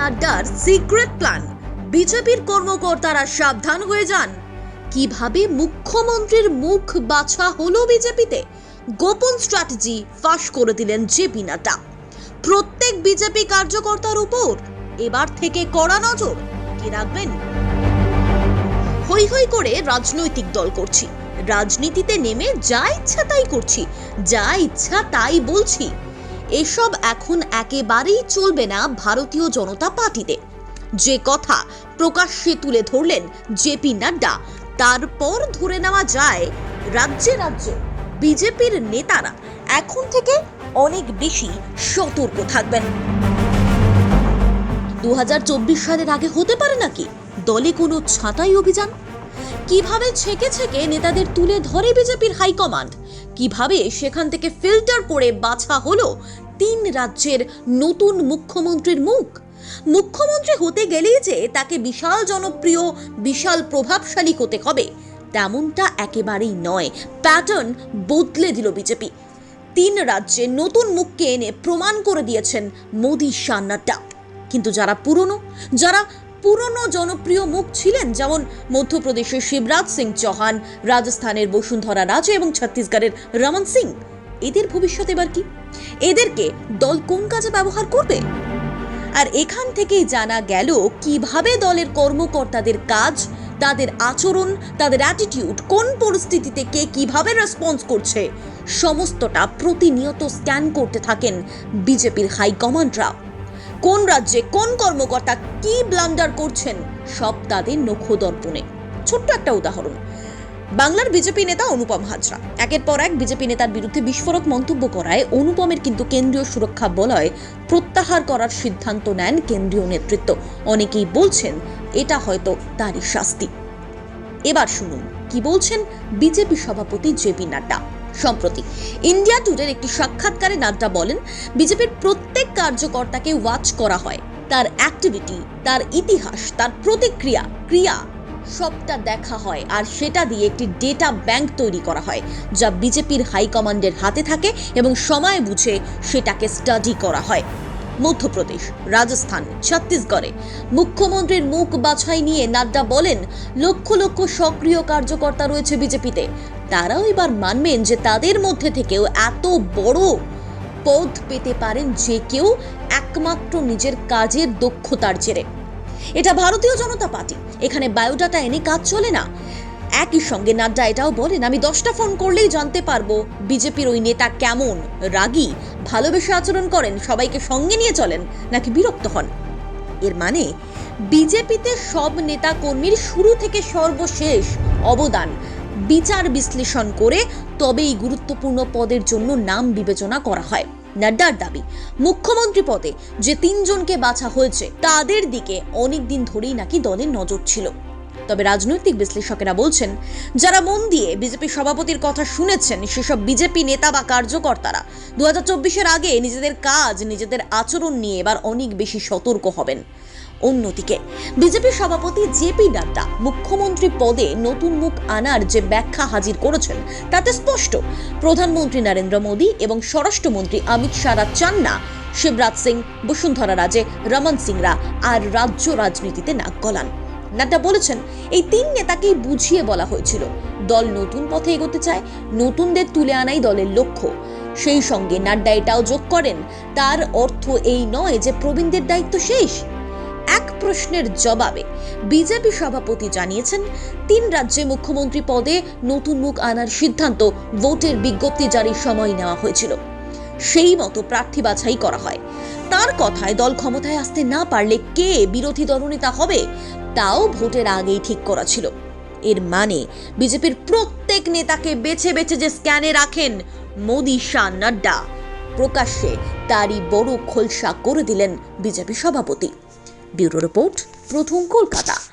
নাড্ডার secret plan বিজেপির কর্মকর্তারা সাবধান হয়ে যান। কীভাবে মুখ্যমন্ত্রীর মুখ বাছা হলো বিজেপিতে? গোপন স্ট্র্যাটেজি ফাঁস করে দিলেন জেপি নাড্ডা। প্রত্যেক বিজেপি কার্যকর্তার উপর এবার থেকে কড়া নজর। কি রাখবেন? হই হই করে রাজনৈতিক দল করছি। রাজনীতিতে নেমে যা ইচ্ছা তাই করছি। যা ইচ্ছা তাই বলছি। এসব এখন একেবারেই চলবে না ভারতীয় জনতা পার্টিতে। যে কথা প্রকাশ্যে তুলে ধরলেন জেপি নাড্ডা, তারপর ধরে নেওয়া যায় রাজ্যে রাজ্যে। বিজেপির নেতারা এখন থেকে অনেক বেশি সতর্ক থাকবেন। দু হাজার চব্বিশ সালের আগে হতে পারে নাকি দলে কোনো ছাঁটাই অভিযান? কীভাবে ছেকে ছেকে নেতাদের তুলে ধরে বিজেপির হাইকমান্ড? কীভাবে সেখান থেকে ফিল্টার করে বাছা হলো তিন রাজ্যের নতুন মুখ্যমন্ত্রীর মুখ? মুখ্যমন্ত্রী হতে গেলেই যে তাকে বিশাল জনপ্রিয়, বিশাল প্রভাবশালী হতে হবে, তেমনটা একেবারেই নয়। প্যাটার্ন বদলে দিল বিজেপি। তিন রাজ্যে নতুন মুখকে এনে প্রমাণ করে দিয়েছেন মোদী নাড্ডা কিন্তু যারা পুরনো, যারা পুরনো জনপ্রিয় মুখ ছিলেন যেমন মধ্যপ্রদেশের শিবরাজ সিং চৌহান, রাজস্থানের বসুন্ধরা রাজে এবং ছত্তিশগড়ের রমন সিং। এদের ভবিষ্যৎ এবার কি? এদেরকে দল কোন কাজে ব্যবহার করবে? আর এখান থেকেই জানা গেল কীভাবে দলের কর্মকর্তাদের কাজ, তাদের আচরণ, তাদের অ্যাটিটিউড কোন পরিস্থিতিতে কে কীভাবে রেসপন্স করছে, সমস্তটা প্রতিনিয়ত স্ক্যান করতে থাকেন বিজেপির হাইকমান্ডরা। কোন রাজ্যে কোন কর্মকর্তা কি ব্লান্ডার করছেন সব তাদের নখদর্পণে। ছোট্ট একটা উদাহরণ। বাংলার বিজেপি নেতা অনুপম হাজরা। একের পর এক বিজেপি নেতার বিরুদ্ধে বিস্ফোরক মন্তব্য করায় অনুপমের কিন্তু কেন্দ্রীয় সুরক্ষা বলয় প্রত্যাহার করার সিদ্ধান্ত নেন কেন্দ্রীয় নেতৃত্ব। অনেকেই বলছেন, এটা হয়তো তারই শাস্তি। এবার শুনুন, কি বলছেন বিজেপি সভাপতি জেপি নাড্ডা। সম্প্রতি। ইন্ডিয়া টুডের একটি সাক্ষাৎকারে নাড্ডা বলেন, বিজেপির প্রত্যেক কার্যকর্তাকে ওয়াচ করা হয়। তার অ্যাক্টিভিটি তার ইতিহাস, তার প্রতিক্রিয়া, ক্রিয়া, সবটা দেখা হয় আর সেটা দিয়ে একটি ডেটা ব্যাংক তৈরি করা হয়, যা বিজেপির হাইকমান্ডের হাতে থাকে এবং সময় বুঝে সেটাকে স্টাডি করা হয়। মধ্যপ্রদেশ, রাজস্থান, ছত্তিশগড়ে। মুখ্যমন্ত্রীর মুখ বাছাই নিয়ে নাড্ডা বলেন, লক্ষ লক্ষ সক্রিয় কার্যকর্তা রয়েছে বিজেপিতে। তারাও এবার মানবেন যে তাদের মধ্যে থেকেও এত বড় পদ পেতে পারেন যে কেউ একমাত্র নিজের কাজের দক্ষতার জেরে। এটা ভারতীয় জনতা পার্টি। এখানে বায়োডাটা এনে কাজ চলে না। একই সঙ্গে নাড্ডা এটাও বলেন, আমি দশটা ফোন করলেই জানতে পারব বিজেপির ওই নেতা কেমন, রাগী ভালোবেসে আচরণ করেন, সবাইকে সঙ্গে নিয়ে চলেন, নাকি বিরক্ত হন? এর মানে বিজেপিতে সব নেতা কর্মীর শুরু থেকে সর্বশেষ অবদান। বিচার বিশ্লেষণ করে তবেই গুরুত্বপূর্ণ পদের জন্য নাম বিবেচনা করা হয়। নাড্ডার দাবি, মুখ্যমন্ত্রী পদে যে তিনজনকে বাছা হয়েছে, তাদের দিকে অনেক দিন ধরেই নাকি দলের নজর ছিল। তবে রাজনৈতিক বিশ্লেষকেরা বলছেন, যারা মন দিয়ে বিজেপি সভাপতির কথা শুনেছেন, সেসব বিজেপি নেতা বা কার্যকর্তারা দু হাজার আগে নিজেদের কাজ, নিজেদের আচরণ নিয়ে এবার অনেক বেশি সতর্ক হবেন। অন্যদিকে, বিজেপি সভাপতি জেপি নাড্ডা মুখ্যমন্ত্রী পদে নতুন মুখ আনার যে ব্যাখ্যা হাজির করেছেন, তাতে স্পষ্ট। প্রধানমন্ত্রী নরেন্দ্র মোদী এবং স্বরাষ্ট্রমন্ত্রী অমিত শাহরা চান না শিবরাজ সিং, বসুন্ধরা রাজে রমন সিংরা আর রাজ্য রাজনীতিতে নাক গলান। নাড্ডা বলেছেন, এই তিন নেতাকেই বুঝিয়ে বলা হয়েছিল। দল নতুন পথে এগোতে চায়, নতুনদের তুলে আনাই দলের লক্ষ্য। সেই সঙ্গে নাড্ডা এটাও যোগ করেন, তার অর্থ এই নয় যে প্রবীণদের দায়িত্ব শেষ। এক প্রশ্নের জবাবে বিজেপি সভাপতি জানিয়েছেন, তিন রাজ্যে মুখ্যমন্ত্রী পদে নতুন মুখ আনার সিদ্ধান্ত ভোটের বিজ্ঞপ্তি জারির সময় নেওয়া হয়েছিল। সেই মতো প্রার্থী বাছাই করা হয়। তার কথায় দল ক্ষমতায় আসতে না পারলে কে বিরোধী দলনেতা হবে, তাও ভোটের আগেই ঠিক করা ছিল। এর মানে বিজেপির প্রত্যেক নেতাকে বেছে বেছে যে স্ক্যানে রাখেন মোদী শাহ নাড্ডা, প্রকাশ্যে তারই বড় খোলসা করে দিলেন বিজেপি সভাপতি। ব্যুরো রিপোর্ট, প্রথম কলকাতা।